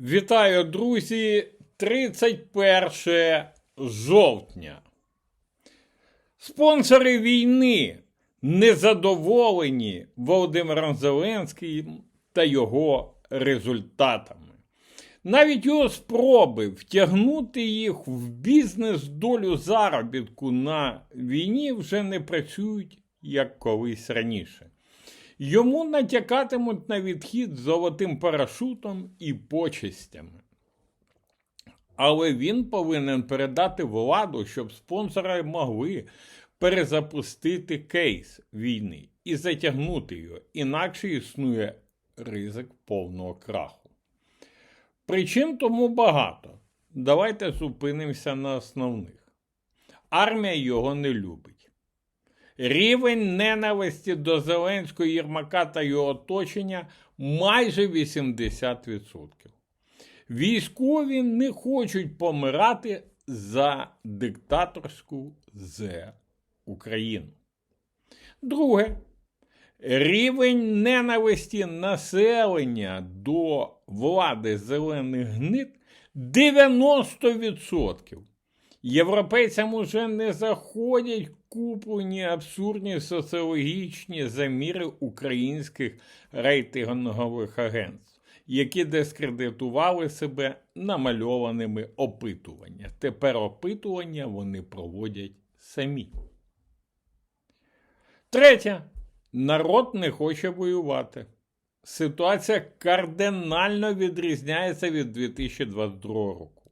Вітаю, друзі! 31 жовтня. Спонсори війни незадоволені Володимиром Зеленським та його результатами. Навіть його спроби втягнути їх в бізнес долю заробітку на війні вже не працюють як колись раніше. Йому натякатимуть на відхід золотим парашутом і почестями. Але він повинен передати владу, щоб спонсори могли перезапустити кейс війни і затягнути його, інакше існує ризик повного краху. Причин тому багато. Давайте зупинимося на основних. Армія його не любить. Рівень ненависті до Зеленського Єрмака та його оточення майже 80%. Військові не хочуть помирати за диктаторську з Україну. Друге, рівень ненависті населення до влади зелених гнид 90%. Європейцям уже не заходять куплені абсурдні соціологічні заміри українських рейтингових агентств, які дискредитували себе намальованими опитування. Тепер опитування вони проводять самі. Третє. Народ не хоче воювати. Ситуація кардинально відрізняється від 2022 року.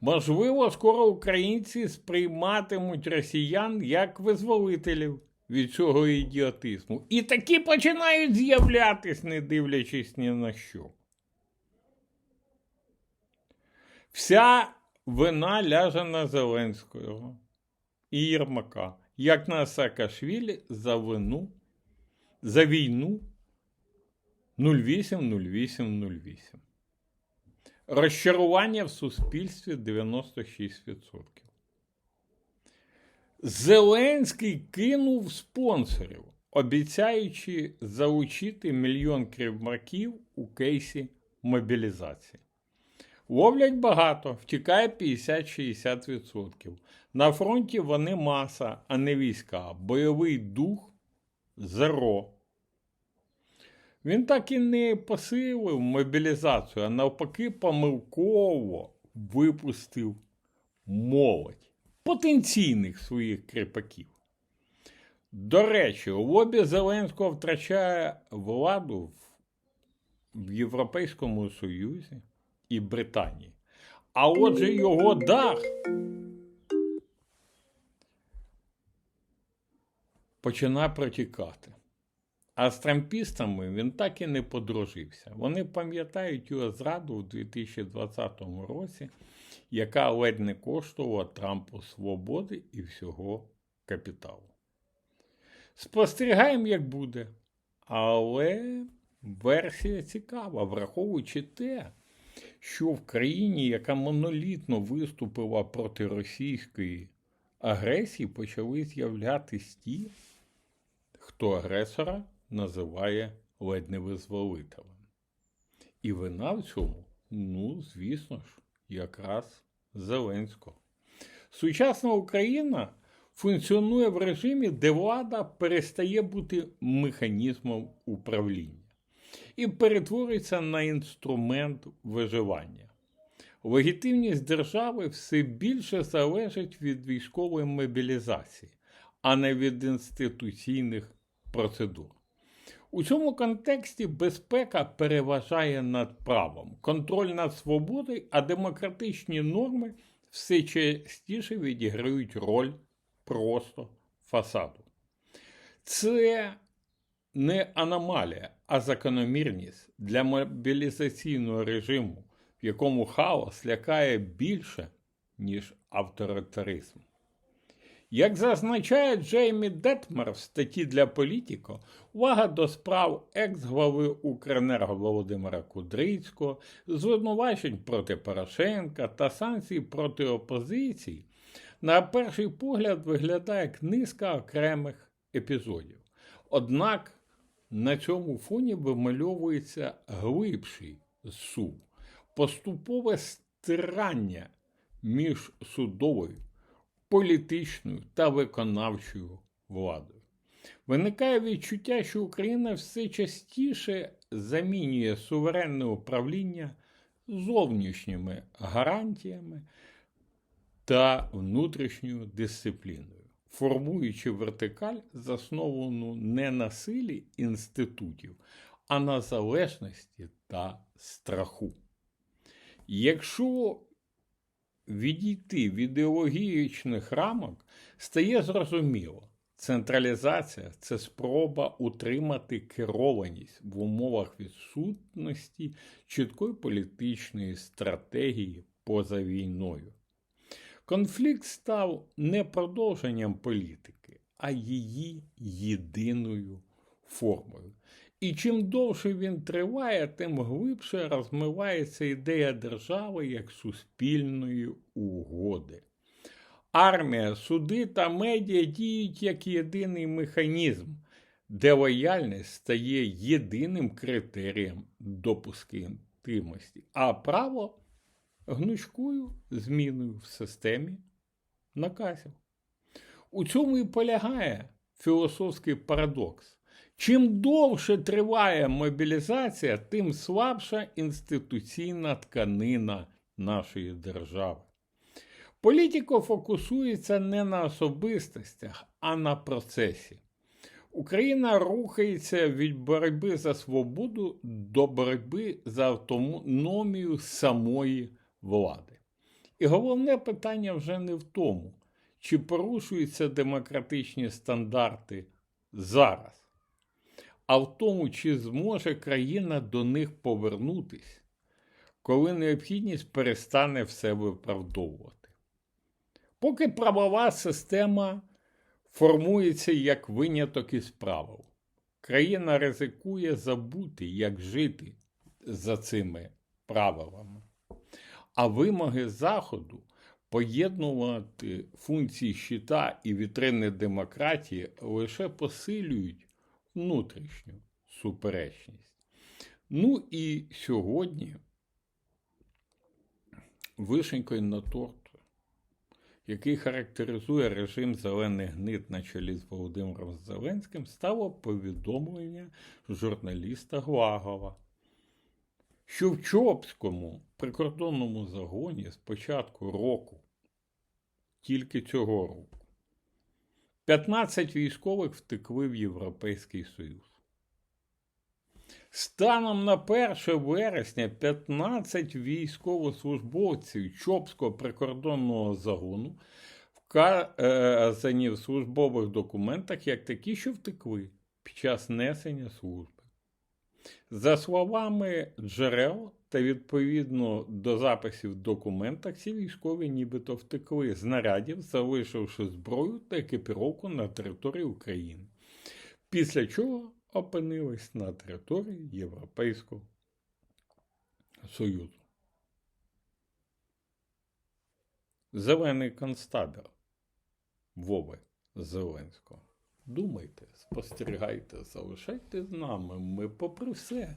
Можливо, скоро українці сприйматимуть росіян як визволителів від цього ідіотизму. І такі починають з'являтись, не дивлячись ні на що. Вся вина ляже на Зеленського і Єрмака, як на Саакашвілі за вину, за війну 08-08-08. Розчарування в суспільстві 96%. Зеленський кинув спонсорів, обіцяючи залучити мільйон кривмаків у кейсі мобілізації. Ловлять багато, втікає 50-60%. На фронті вони маса, а не війська. Бойовий дух зеро. Він так і не посилив мобілізацію, а навпаки, помилково випустив молодь потенційних своїх кріпаків. До речі, лобі Зеленського втрачає владу в, Європейському Союзі і Британії. А отже, його дах починає протікати. А з трампістами він так і не подружився. Вони пам'ятають його зраду у 2020 році, яка ледь не коштувала Трампу свободи і всього капіталу. Спостерігаємо, як буде. Але версія цікава, враховуючи те, що в країні, яка монолітно виступила проти російської агресії, почали з'являтися ті, хто агресора називає ледь не визволителем. І вина в цьому, ну, звісно ж, якраз Зеленського. Сучасна Україна функціонує в режимі, де влада перестає бути механізмом управління і перетворюється на інструмент виживання. Легітимність держави все більше залежить від військової мобілізації, а не від інституційних процедур. У цьому контексті безпека переважає над правом, контроль над свободою, а демократичні норми все частіше відіграють роль просто фасаду. Це не аномалія, а закономірність для мобілізаційного режиму, в якому хаос лякає більше, ніж авторитаризм. Як зазначає Джеймі Детмер в статті для Політіко, увага до справ екс-глави Укренерго Володимира Кудрицького, звинувачень проти Порошенка та санкцій проти опозиції, на перший погляд виглядає як низка окремих епізодів. Однак на цьому фоні вимальовується глибший сум. поступове стирання між судовою, політичною та виконавчою владою. Виникає відчуття, що Україна все частіше замінює суверенне управління зовнішніми гарантіями та внутрішньою дисципліною, формуючи вертикаль, засновану не на силі інститутів, а на залежності та страху. Якщо відійти від ідеологічних рамок, стає зрозуміло, централізація це спроба утримати керованість в умовах відсутності чіткої політичної стратегії поза війною. Конфлікт став не продовженням політики, а її єдиною формою. І чим довше він триває, тим глибше розмивається ідея держави як суспільної угоди. Армія, суди та медіа діють як єдиний механізм, де лояльність стає єдиним критерієм допустимості, а право гнучкою зміною в системі наказів. У цьому і полягає філософський парадокс. Чим довше триває мобілізація, тим слабша інституційна тканина нашої держави. Політико фокусується не на особистостях, а на процесі. Україна рухається від боротьби за свободу до боротьби за автономію самої влади. І головне питання вже не в тому, чи порушуються демократичні стандарти зараз, а в тому, чи зможе країна до них повернутись, коли необхідність перестане все виправдовувати. Поки правова система формується як виняток із правил, країна ризикує забути, як жити за цими правилами. А вимоги Заходу поєднувати функції щита і вітрини демократії лише посилюють внутрішню суперечність. Ну і сьогодні вишенькою на торту, який характеризує режим зелених гнит на чолі з Володимиром Зеленським, стало повідомлення журналіста Глагова що в Чопському прикордонному загоні з початку року, тільки цього року, 15 військових втекли в Європейський Союз. Станом на 1 вересня 15 військовослужбовців Чопського прикордонного загону вказані в службових документах як такі, що втекли під час несення служби. За словами джерел та відповідно до записів в документах, ці військові нібито втекли з нарядів, залишивши зброю та екіпіровку на території України, після чого опинились на території Європейського Союзу. Зелений концтабір Вови Зеленського. Думайте, спостерігайте, залишайте з нами. Ми, попри все,